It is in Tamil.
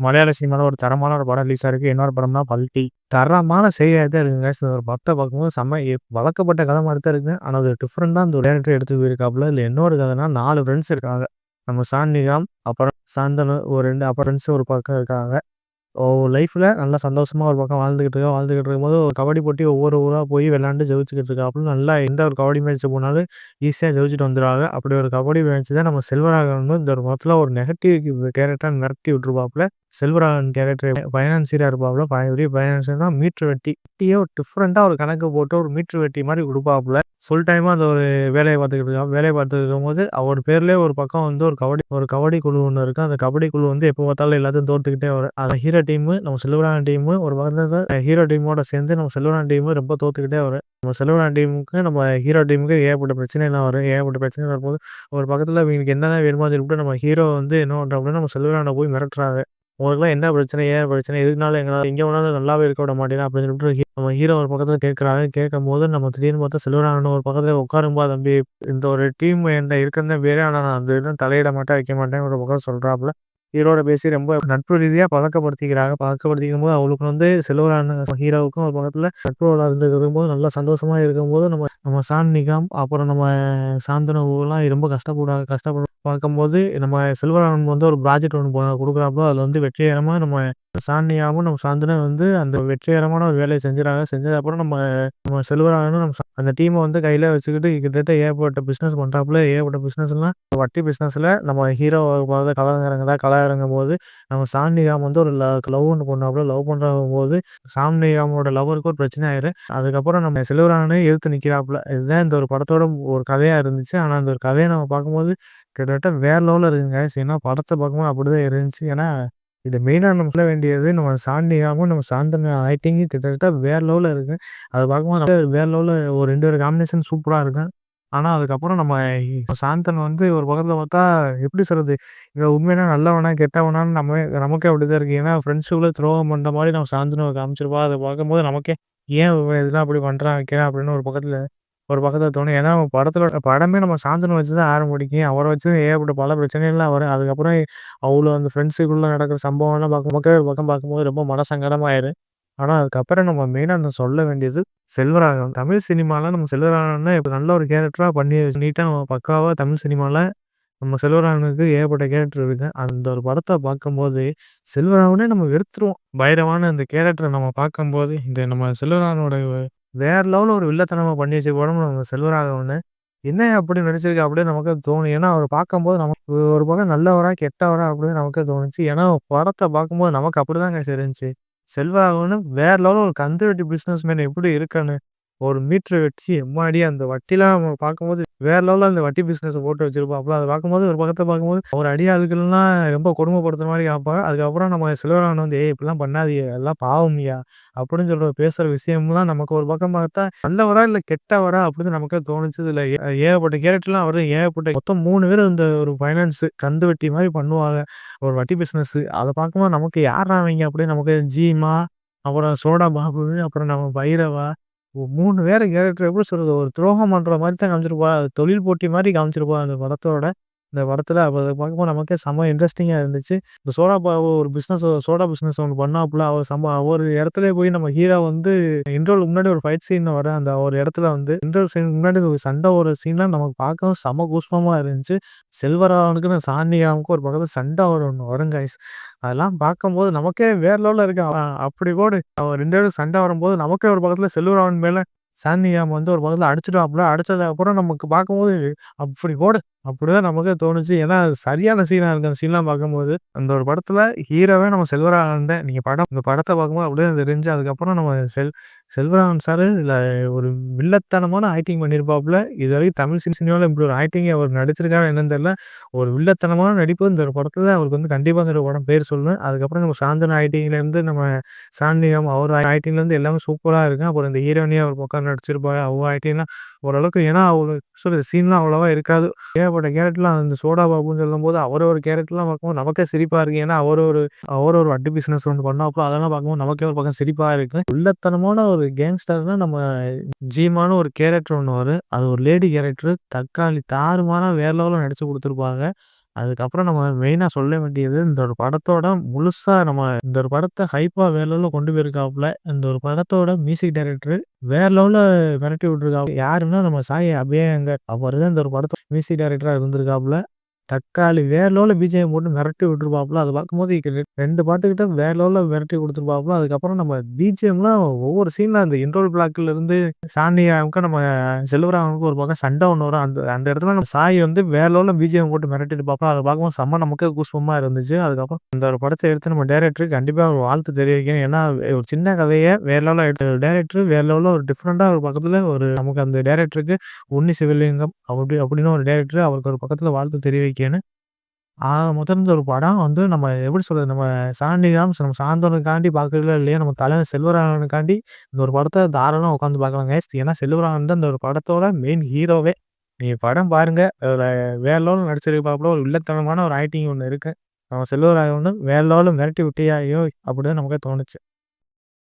மலையாள சினிமாவில் ஒரு தரமான ஒரு படம் ரிலீஸ் ஆயிருக்கு. இன்னொரு படம் தான் பல்டி. தரமான செய்தியாக தான் இருக்குங்க ஒரு படத்தை பார்க்கும்போது செம்ம வழக்கப்பட்ட கதை மாதிரி தான் இருக்குது ஆனால் அது டிஃப்ரெண்ட்டா அந்த டேரக்டர் எடுத்து போயிருக்காப்புல. இல்லை இன்னொரு கதைனா நாலு ஃப்ரெண்ட்ஸ் இருக்காங்க. நம்ம சாந்திகாம் அப்புறம் சாந்தனு ஒரு ரெண்டு அப்புறம் ஃப்ரெண்ட்ஸ் ஒரு பக்கம் இருக்காங்க. லைஃப்பில் நல்லா சந்தோஷமாக ஒரு பக்கம் வாழ்ந்துக்கிட்டு இருக்கோம் வாழ்ந்துக்கிட்டு இருக்கும்போது ஒரு கபடி போட்டி ஒவ்வொரு ஊராக போய் விளாண்டு ஜெயிச்சுக்கிட்டு இருக்காப்புல. நல்லா எந்த ஒரு கபடி மேட்ச் போனாலும் ஈஸியாக ஜெயிச்சுட்டு வந்துடுவாங்க அப்படி ஒரு கபடி மேட்ச் தான் நம்ம செல்வராக வந்து இந்த ஒரு படத்துல ஒரு நெகட்டிவ் கேரக்டராக மிரட்டி விட்டுருப்பாப்புல. செல்வராகவன் கேரக்டர் பைனான்சியராக இருப்பாப்புல. பெரிய பைனான்சியர்னா மீட்ரு வெட்டி. வெட்டியே ஒரு டிஃப்ரெண்ட்டாக ஒரு கணக்கு போட்டு ஒரு மீட்ரு வெட்டி மாதிரி கொடுப்பாப்புல ஃபுல் டைமாக அந்த ஒரு வேலையை பார்த்துக்கிட்டு இருக்கோம் வேலையை பார்த்துட்டு இருக்கும்போது அவர் பேர்லயே ஒரு பக்கம் வந்து ஒரு கபடி ஒரு கபடி குழு ஒன்று இருக்குது அந்த கபடி குழு வந்து எப்போ பார்த்தாலும் எல்லாத்தையும் தோத்துக்கிட்டே வரும். அந்த ஹீரோ டீமு, நம்ம செல்வராகவன் டீமு ஒரு பக்கத்துல ஹீரோ டீமோட சேர்ந்து நம்ம செல்வராகவன் டீமு ரொம்ப தோத்துக்கிட்டே வரும். நம்ம செல்வராகவன் டீமுக்கு நம்ம ஹீரோ டீமுக்கு ஏகப்பட்ட பிரச்சனைலாம் வரும். ஏகப்பட்ட பிரச்சனை வரும்போது ஒரு பக்கத்தில் இவங்களுக்கு என்னதான் வேணுமோ அது நம்ம ஹீரோ வந்து என்ன பண்றாப்புல நம்ம செல்வராகவனை போய் மிரட்டுறாங்க. உங்களுக்குலாம் என்ன பிரச்சனை? ஏன் பிரச்சனை? எதுக்குனாலும் எங்களால் எங்கே வேணாலும் நல்லாவே இருக்க விட மாட்டேன் அப்படின்னு சொல்லிட்டு நம்ம ஹீரோ ஒரு பக்கத்தில் கேட்குறாங்க கேட்கும் கேட்கும்போது நம்ம திடீர்னு பார்த்தா செல்வராகவன் ஒரு பக்கத்தில் உட்காரும்பா தம்பி. இந்த ஒரு டீம் என்ன இருக்குன்னு வேறே ஆனால் நான் அந்த இதுல தலையிட மாட்டேன், வைக்க மாட்டேன் ஒரு பக்கம் சொல்கிறாப்புல ஹீரோட பேசி ரொம்ப நட்பு ரீதியா பழக்கப்படுத்திக்கிறாங்க. பழக்கப்படுத்திக்கும்போது அவளுக்கு வந்து செல்வராகவன் ஹீரோவுக்கும் ஒரு பக்கத்துல நட்புறவுல இருந்துக்கும்போது நல்லா சந்தோஷமா இருக்கும்போது நம்ம நம்ம சான் நிகாம், அப்புறம் நம்ம சாந்தனவுலாம் ரொம்ப கஷ்டப்படுறாங்க. கஷ்டப்படு பார்க்கும்போது நம்ம செல்வராகவன் வந்து ஒரு ப்ராஜெக்ட் ஒன்று ப அதில் வந்து வெற்றிகரமாக நம்ம சான் நம்ம சாந்தனும் வந்து அந்த வெற்றிகரமான ஒரு வேலையை செஞ்சுறாங்க. செஞ்சதுக்கப்புறம் நம்ம நம்ம செல்வராகனும் நம்ம அந்த டீமை வந்து கையில் வச்சுக்கிட்டு கிட்டத்தட்ட ஏகப்பட்ட பிஸ்னஸ் பண்ணுறாப்புல ஏகப்பட்ட பிஸ்னஸ்லாம் வட்டி பிஸ்னஸில் நம்ம ஹீரோ போது கலாங்கிறங்கதா கலாகிறங்கும் போது இறங்கும்போது நம்ம சாண்டிகாம் வந்து ஒரு ல லவ் ஒன்று பண்ணாப்புல லவ் பண்றம்போது போது நிகாமோட லவ்வருக்கு ஒரு பிரச்சனை ஆயிரும். அதுக்கப்புறம் நம்ம செல்வராகனே எதிர்த்து நிற்கிறாப்புல இதுதான் இந்த ஒரு படத்தோட ஒரு கதையாக இருந்துச்சு. ஆனால் அந்த ஒரு கதையை நம்ம பார்க்கும்போது கிட்டத்தட்ட வேற லெவலில் இருக்குங்க ஏன்னா படத்தை பார்க்கும்போது அப்படிதான் இருந்துச்சு. ஏன்னா இதை மெயினாக நம்ம சொல்ல வேண்டியது நம்ம சாண்டியாகவும் நம்ம சாந்தன ஐட்டிங்கும் கிட்டத்தட்ட வேற லெவலில் இருக்கு. அது பார்க்கும்போது வேற லெவலில் ஒரு ரெண்டு ஒரு காம்பினேஷன் சூப்பராக இருக்கும். ஆனால் அதுக்கப்புறம் நம்ம சாந்தன் வந்து ஒரு பக்கத்தில் பார்த்தா எப்படி சொல்கிறது இவன் உண்மையான நல்லவனா? கெட்டவனான்னு நம்ம நமக்கே அப்படி தான் இருக்குது ஏன்னா ஃப்ரெண்ட்ஸுக்குள்ள துரோகம் பண்ணுற மாதிரி நம்ம சாந்தனை காமிச்சிருப்பா. அதை பார்க்கும்போது நமக்கே ஏன் இதெல்லாம் அப்படி பண்ணுறான் வைக்கிறான் அப்படின்னு ஒரு பக்கத்தில் ஒரு பக்கத்தில் தோணும். ஏன்னா படத்தோட படமே நம்ம சாந்தனு வச்சு தான் ஆரம்பிக்கும். அவர வச்சு ஏகப்பட்ட பல பிரச்சனைகள்லாம் வரும். அதுக்கப்புறம் அவ்வளோ அந்த ஃப்ரெண்ட்ஸுக்குள்ள நடக்கிற சம்பவம்லாம் பார்க்கும் நமக்கே ஒரு பக்கம் பார்க்கும்போது ரொம்ப மனசங்கடமா ஆயிரும். ஆனா அதுக்கப்புறம் நம்ம மெயினா நான் சொல்ல வேண்டியது செல்வராகவன். தமிழ் சினிமால நம்ம செல்வராகவன இப்ப நல்ல ஒரு கேரக்டரா பண்ணி நீட்டா பக்காவா தமிழ் சினிமால நம்ம செல்வராகவனுக்கு ஏகப்பட்ட கேரக்டர் இருக்கு. அந்த ஒரு படத்த பார்க்கும்போது செல்வராகவனே நம்ம வெறுத்துருவோம். பைரவான அந்த கேரக்டர நம்ம பார்க்கும்போது இந்த நம்ம செல்வராகவனோட வேற லெவலில் ஒரு வில்லத்தனமா பண்ணி வச்சு படம் நம்ம செல்வராகவனு. என்ன அப்படி நடிச்சிருக்க அப்படின்னு நமக்கு தோணும். ஏன்னா அவர் பார்க்கும்போது நமக்கு ஒரு பக்கம் நல்லவரா? கெட்டவரா? அப்படின்னு நமக்கு தோணுச்சு. ஏன்னா படத்தை பார்க்கும்போது நமக்கு அப்படிதாங்க கைஸ் இருந்துச்சு. செல்வராகவனும் வேற லெவலில் ஒரு கந்து பிஸ்னஸ் மேன் எப்படி இருக்கான்னு ஒரு மீட்ரு வச்சு எம்மாடி அந்த வட்டிலாம் நம்ம பார்க்கும்போது வேற லெவலில் அந்த வட்டி பிஸ்னஸ் போட்டு வச்சிருப்பாப்புல. அதை பார்க்கும்போது ஒரு பக்கத்தை பார்க்கும்போது ஒரு அடியாட்கள்லாம் ரொம்ப கொடுமைப்படுத்துற மாதிரி காமிப்பாங்க. அதுக்கப்புறம் நம்ம சிலவரான வந்து ஏ இப்படிலாம் பண்ணாதீங்க. எல்லாம் பாவம்யா அப்படின்னு சொல்ற பேசுற விஷயம்லாம் நமக்கு ஒரு பக்கம் பார்த்தா நல்லவரா? இல்லை கெட்டவரா? அப்படின்னு நமக்கே தோணுச்சு. இல்லை ஏ ஏகப்பட்ட கேரக்டர்லாம் வரும். ஏகப்பட்ட மொத்தம் மூணு பேர் இந்த ஒரு ஃபைனான்ஸ் கந்து வட்டி மாதிரி பண்ணுவாங்க. ஒரு வட்டி பிஸ்னஸ் அதை பார்க்கும்போது நமக்கு யார் ஆவீங்க அப்படின்னு நமக்கு ஜீமா, அப்புறம் சோடா பாபு, அப்புறம் நம்ம பைரவா மூணு பேர் கேரக்டர் எப்படி சொல்கிறது ஒரு துரோகம் பண்ணுற மாதிரி தான் காமிச்சிருப்பா. தொழில் போட்டி மாதிரி காமிச்சிருப்பா அந்த படத்தோட. இந்த படத்தில் அப்போ அதை பார்க்கும்போது நமக்கே செம்ம இன்ட்ரெஸ்டிங்காக இருந்துச்சு. இந்த சோடா ஒரு பிஸ்னஸ் சோடா பிஸ்னஸ் ஒன்று பண்ணாப்புல. அவர் சம்ப ஒரு இடத்துல போய் நம்ம ஹீரோ வந்து இன்ட்ரோலுக்கு முன்னாடி ஒரு ஃபைட் சீன் வர அந்த ஒரு இடத்துல வந்து இன்ட்ரோல் சீன் முன்னாடி ஒரு சண்டை ஒரு சீன்லாம் நமக்கு பார்க்கவும் செம்ம கூஸ்பமாக இருந்துச்சு. செல்வராவனுக்கு சான் நிகாமுக்கும் ஒரு சண்டை ஒரு ஒன்று வரும் கைஸ். அதெல்லாம் பார்க்கும்போது நமக்கே வேற லெவலில் இருக்கு. அப்படி போடு. அவர் ரெண்டு பேரும் சண்டை வரும்போது நமக்கே ஒரு பக்கத்தில் செல்வராவன் மேலே சான் வந்து ஒரு பக்கத்தில் அடிச்சிடுவாப்புல. அடிச்சதுக்கு அப்புறம் நமக்கு பார்க்கும்போது அப்படி போடு. அப்படிதான் நமக்கே தோணுச்சு. ஏன்னா சரியான சீனாக இருக்கு அந்த சீன்லாம் பார்க்கும்போது. அந்த ஒரு படத்தில் ஹீரோவே நம்ம செல்வராக இருந்தேன் நீங்கள் படம் இந்த படத்தை பார்க்கும்போது அப்படியே தெரிஞ்சு அதுக்கப்புறம் நம்ம செல் செல்வராகவன் சாரு இல்லை ஒரு வில்லத்தனமான ஆக்டிங் பண்ணியிருப்பாப்புல. இதுவரைக்கும் தமிழ் சினிமாவில் இப்படி ஒரு ஆக்டிங் அவர் நடிச்சிருக்காரு என்னன்னு தெரியல. ஒரு வில்லத்தனமான நடிப்பு இந்த ஒரு படத்தில் அவருக்கு வந்து கண்டிப்பாக இந்த படம் பேர் சொல்லணும் அதுக்கப்புறம் நம்ம சாந்தன ஆக்டிங்லேருந்து நம்ம சாந்தியம் அவர் ஆக்டிங்லேருந்து எல்லாமே சூப்பராக இருக்கும் அப்புறம் இந்த ஹீரோனியாக ஒரு பக்கம் நடிச்சிருப்பாங்க. அவங்க ஆக்டிங்லாம் ஓரளவுக்கு ஏன்னா அவ்வளோ சொல்றது சீன்லாம் அவ்வளோவா இருக்காது. ஏகப்பட்ட கேரக்டர்லாம் அந்த சோடா பாபுன்னு சொல்லும்போது அவர் ஒரு கேரக்டர்லாம் பார்க்கும்போது நமக்கே சிரிப்பாக இருக்குது ஏன்னா அவர் ஒரு அவர் ஒரு வட்டி பிஸ்னஸ் ஒன்று பண்ணாப்புல. அதெல்லாம் பார்க்கும்போது நமக்கே ஒரு பக்கம் சிரிப்பாக இருக்குது உள்ளத்தனமான ஒரு கேங்ஸ்டர்னா நம்ம ஜீமான ஒரு கேரக்டர் ஒன்று வரும். அது ஒரு லேடி கேரக்டர். தக்காளி தாறுமான வேற லெவலில் நடிச்சு கொடுத்துருப்பாங்க அதுக்கப்புறம் நம்ம மெயினாக சொல்ல வேண்டியது, இந்த ஒரு படத்தோட முழுசாக நம்ம இந்த ஒரு படத்தை ஹைப்பா வேற லெவலில் கொண்டு போயிருக்காப்புல. இந்த ஒரு படத்தோட மியூசிக் டைரக்டர் வேற லெவலில் மிரட்டி விட்டுருக்காப்புல. யாருன்னா நம்ம சாய் அபியங்கர். அவர் தான் இந்த ஒரு படத்தை மியூசிக் டைரக்டராக இருந்திருக்காப்புல. தக்காளி வேற லெவலில் பிஜிஎம் போட்டு மிரட்டி விட்டுருப்பாப்புல. அதை பார்க்கும்போது ரெண்டு பாட்டுக்கிட்ட வேற லெவலில் மிரட்டி கொடுத்துருப்பாப்புல அதுக்கப்புறம் நம்ம பிஜிஎம்லாம் ஒவ்வொரு சீன்ல அந்த இன்ட்ரோல் பிளாக்ல இருந்து சாண்டியாவுக்கும் நம்ம செல்வராகவனுக்கும் ஒரு பக்கம் சண்டை ஒன்று வரும். அந்த அந்த இடத்துல நம்ம சாய் வந்து வேற லெவலில் பிஜிஎம் போட்டு மிரட்டிட்டு பார்ப்போம் அதை பார்க்கும்போது செம்ம நமக்கு கூஸ்பம்பா இருந்துச்சு. அதுக்கப்புறம் அந்த ஒரு படத்தை எடுத்து நம்ம டேரக்டருக்கு கண்டிப்பா ஒரு வாழ்த்து தெரிவிக்கணும். ஏன்னா ஒரு சின்ன கதையை வேற லெவலில் எடுத்த டைரக்டர் வேற லெவலில் ஒரு டிஃபரெண்ட்டா ஒரு பக்கத்துல ஒரு நமக்கு அந்த டேரக்டருக்கு உன்னி சிவலிங்கம் அப்படி அப்படின்னு ஒரு டேரக்டர் அவருக்கு ஒரு பக்கத்துல வாழ்த்து தெரிவிக்க ஆக மொத்தம் இந்த ஒரு படம் வந்து நம்ம எப்படி சொல்றது? நம்ம சாண்டிகாம் நம்ம சாந்தனுக்காண்டி பார்க்கல இல்லையா நம்ம தலை செல்வராகவனுக்காண்டி இந்த ஒரு படத்தை தாராளமாக உட்காந்து பார்க்கலாம் ஏன்னா செல்வராகவன் தான் இந்த ஒரு படத்தோட மெயின் ஹீரோவே. நீங்கள் படம் பாருங்க. அதில் வேற நடிச்சிருப்பாப்புல. ஒரு உள்ளத்தனமான ஒரு ஆக்டிங் ஒன்று இருக்குது நம்ம செல்வராகவனும் வேற லெவல்ல மிரட்டி விட்டியாயோ அப்படின்னு நமக்கு தோணுச்சு.